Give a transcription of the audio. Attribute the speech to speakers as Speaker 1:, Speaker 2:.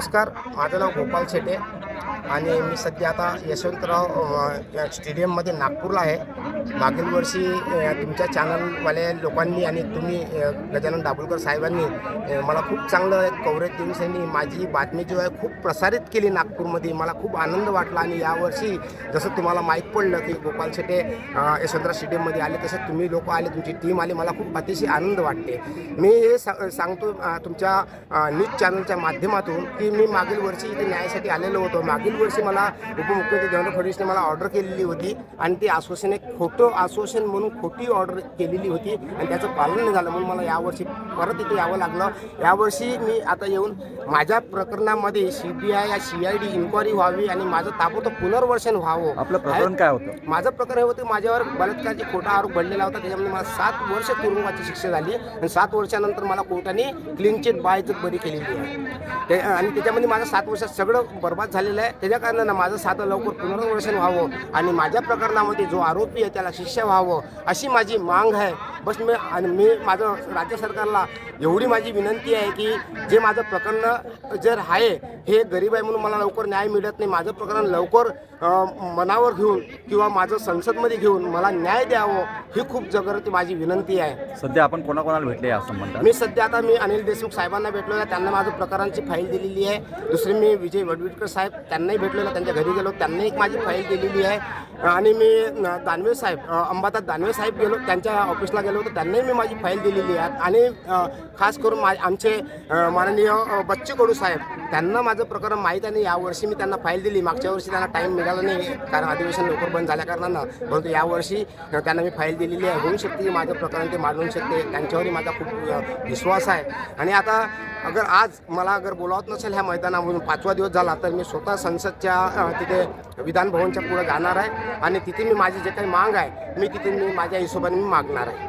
Speaker 1: नमस्कार माझं नाव गोपाल शेटे. आणि मी सध्या आता यशवंतराव स्टेडियममध्ये नागपूरला आहे. मागील वर्षी तुमच्या चॅनलवाल्या लोकांनी आणि तुम्ही गजानन दाभोलकर साहेबांनी मला खूप चांगलं कव्हरेज देऊन त्यांनी माझी बातमी जी आहे खूप प्रसारित केली नागपूरमध्ये. मला खूप आनंद वाटला आणि यावर्षी जसं तुम्हाला माहीत पडलं की गोपाल शेटे यशवंतराव स्टेडियममध्ये आले तसं तुम्ही लोक आले तुमची टीम आली. मला खूप अतिशय आनंद वाटते. मी हे सा सांगतो तुमच्या न्यूज चॅनलच्या माध्यमातून की मी मागील वर्षी इथे न्यायासाठी आलेलो होतो. मागील वर्षी मला उपमुख्यमंत्री देवेंद्र फडणवीसने मला ऑर्डर केलेली होती आणि ती आश्वासन एक खोटं आश्वासन म्हणून खोटी ऑर्डर केलेली होती आणि त्याचं पालन नाही झालं म्हणून मला यावर्षी परत इथे यावं लागलं. यावर्षी मी आता येऊन माझ्या प्रकरणामध्ये सी बी आय या सी आय डी इन्क्वायरी व्हावी आणि माझं ताबडतोब पुनर्वसन व्हावं.
Speaker 2: आपलं प्रकरण काय होतं?
Speaker 1: माझं प्रकरण हे होतं माझ्यावर बलात्कारची खोटा आरोप घडलेला होता त्याच्यामध्ये मला सात वर्ष तुरुंगाची शिक्षा झाली आणि सात वर्षानंतर मला कोर्टाने क्लीन चिट बायचं बरी केलेली आहे. ते आणि त्याच्यामध्ये माझं सात वर्षात सगळं बर्बाद झालेलं आहे. त्याच्या कारणानं माझं साधं लवकर पुनर्वसन व्हावं आणि माझ्या प्रकरणामध्ये जो आरोपी आहे त्याला शिक्षा व्हावं अशी माझी मांग आहे. बस मी आणि मी माझं राज्य सरकारला एवढी माझी विनंती आहे की जे माझं प्रकरण जर आहे हे गरीब आहे म्हणून मला लवकर न्याय मिळत नाही. माझं प्रकरण लवकर मनावर घेऊन किंवा माझं संसदमध्ये घेऊन मला न्याय द्यावं ही खूप जगरती माझी विनंती आहे.
Speaker 2: सध्या आपण कोणाकोणाला भेटले या संबंधात?
Speaker 1: मी सध्या आता मी अनिल देशमुख साहेबांना भेटलो आहे. त्यांना माझं प्रकरणाची फाईल दिलेली आहे. दुसरी मी विजय वडविटकर साहेब त्यांनाही भेटलेलो त्यांच्या घरी गेलो. त्यांनी एक माझी फाईल दिलेली आहे. आणि मी दानवे साहेब अंबादास दानवे साहेब गेलो. त्यांच्या ऑफिसला गेलो. तर त्यांनाही मी माझी फाईल दिलेली आहे. आणि खास करून मा आमचे माननीय बच्चे कडू साहेब त्यांना माझं प्रकरण माहीत आहे आणि यावर्षी मी त्यांना फाईल दिली. मागच्या वर्षी त्यांना टाईम मिळाला नाही कारण अधिवेशन लवकर बंद झाल्या कारणानं. परंतु यावर्षी त्यांना मी फाईल दिलेली आहे. होऊ शकते की माझं प्रकरण ते मांडू शकते. त्यांच्यावरही माझा खूप विश्वास आहे. आणि आता अगर आज मला अगर बोलावत नसेल ह्या मैदानामधून पाचवा दिवस झाला तर मी स्वतः संसदच्या तिथे विधान भवनच्या पुढे जाणार आहे. आणि तिथे मी माझी जे काही मांग आहे मी तिथे मी माझ्या हिशोबाने मी मागणार आहे.